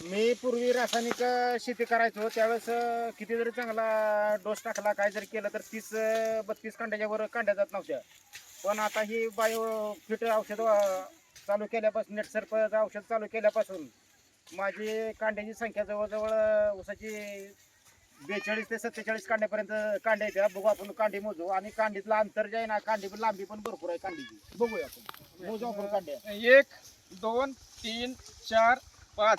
मी पूर्वी रासायनिक शेती करायचो. त्यावेळेस किती जरी चांगला डोस टाकला काय जरी केलं तर तीस बत्तीस कांड्याच्या वर कांड्या जात नव्हत्या. पण आता ही बायो फिट औषध चालू केल्यापासून नेटसर्पचं औषध चालू केल्यापासून माझी कांड्याची संख्या जवळजवळ ऊसाची बेचाळीस ते सत्तेचाळीस कांड्यापर्यंत कांड्या येते बघू आपण कांडी मोजू. आणि कांडीतलं अंतर जे आहे ना कांडी पण लांबी पण भरपूर आहे कांडीची. बघूया आपण. मोजू आपण कांड्या. एक दोन तीन चार पाच.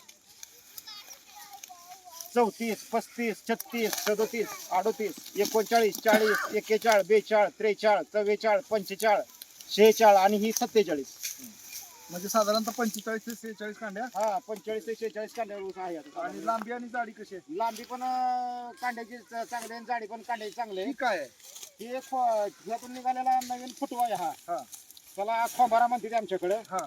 चौतीस पस्तीस छत्तीस सदोतीस अडोतीस एकोणचाळीस चाळीस एक्केचाळ बेचाळ त्रेचाळ चव्वेचाळ पंचेचाळ शेहेचाळ आणि ही सत्तेचाळीस. म्हणजे साधारणतः पंचेचाळीस ते सेहेचाळीस कांड्या? हा पंचेचाळीस ते शेहेचाळीस कांड्यावर ऊस आहे आता. आणि लांबी आणि जाडी कशी आहे? लांबी पण अं, कांड्याची च- चांगली आहे, जाडी पण कांड्याची चांगली आहे. ही काय आहे? ही एक फ- ह्यातून निघालेला नवीन फुटवा आहे हा. हा. त्याला खोंबारा म्हणते आमच्याकडे. हा.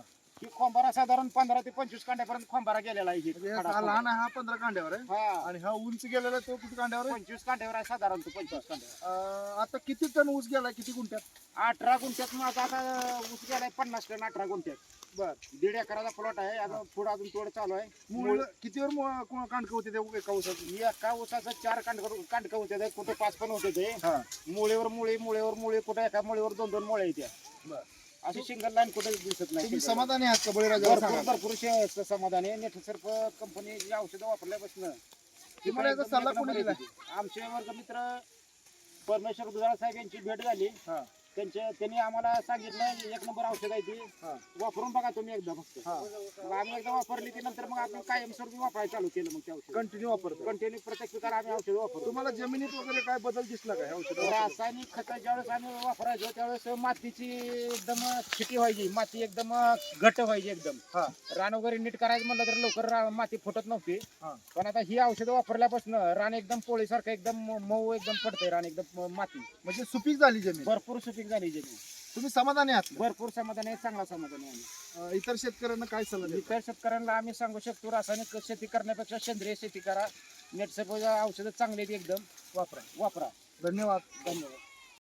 ही खोंबारा साधारण पंधरा ते पंचवीस कांड्यापर्यंत खोंबारा गेलेला आहे म्हणजे हा हा. लहान आहे हा पंधरा कांड्यावर आहे? हा. आणि हा उंच गेलेला तो किती कांड्यावर आहे? पंचवीस कांड्यावर आहे साधारण तो पंचवीस कांड्यावर. अं, आता किती टन ऊस गेलाय किती गुंठ्यात? अठरा गुंठ्यात माझा आता ऊस गेलाय पन्नास टन अठरा गुंठ्यात. बर. दीड एकराचा प्लॉट आहे आता पुढे अजून थोडं चालू आहे. मूळ कितीवर कांडकं होते ते एका ऊसाचं? एका ऊसाचं चार कांड कांडकं होते ते, कुठे पाच पण होते ते. हा. मुळेवर मुळे मुळेवर मुळे कुठे एका मुळेवर दोन दोन मुळे येत्या. बर. अशी सिंगल लाईन कुठे दिसत नाही. तुम्ही. समाधानी आहात का? बळीराजाला भरपूर सांगा. भरपूर शे- समाधान. आहे नेट सर्प कंपनी जी औषधं वापरल्यापासून तुम्हाला याचा सल्ला कोणी दिला? आमचे वर्ग मित्र परमेश्वर दुधाळ साहेब यांची भेट झाली. हा. त्यांच्या त्यांनी आम्हाला सांगितलं एक नंबर औषध आहे ती. वापरून बघा तुम्ही एकदा फक्त. मग आम्ही एकदा वापरली ती नंतर मग आपण कायमस्वरूपी वापरायला चालू केलं मग ते औषध. कंटिन्यू वापरतो. कंटिन्यू प्रत्येक पिकाला आम्ही औषध वापरतो. तुम्हाला जमिनीत वगैरे काय बदल दिसला का औषध रासायनिक खत ज्यावेळेस आम्ही वापरायचो त्यावेळेस मातीची एकदम छिटी व्हायची. माती एकदम घट व्हायची एकदम. हा. रान वगैरे नीट करायचं म्हणलं तर लवकर माती फुटत नव्हती. पण आता ही औषधं वापरल्यापासून रान एकदम पोळीसारखं एकदम मऊ एकदम पडतंय रान एकदम माती. म्हणजे सुपीक झाली जमीन. भरपूर सुपीक झाली जमीन तुम्ही समाधानी आहात? भरपूर समाधान आहे चांगला समाधान आहे आम्ही. अं, इतर शेतकऱ्यांना काय सल्ला देता? इतर शेतकऱ्यांना आम्ही सांगू शकतो रासायनिक शेती करण्यापेक्षा सेंद्रिय शेती करा. नेटसप औषधं चांगली आहेत एकदम. वापरा वापरा. धन्यवाद. धन्यवाद.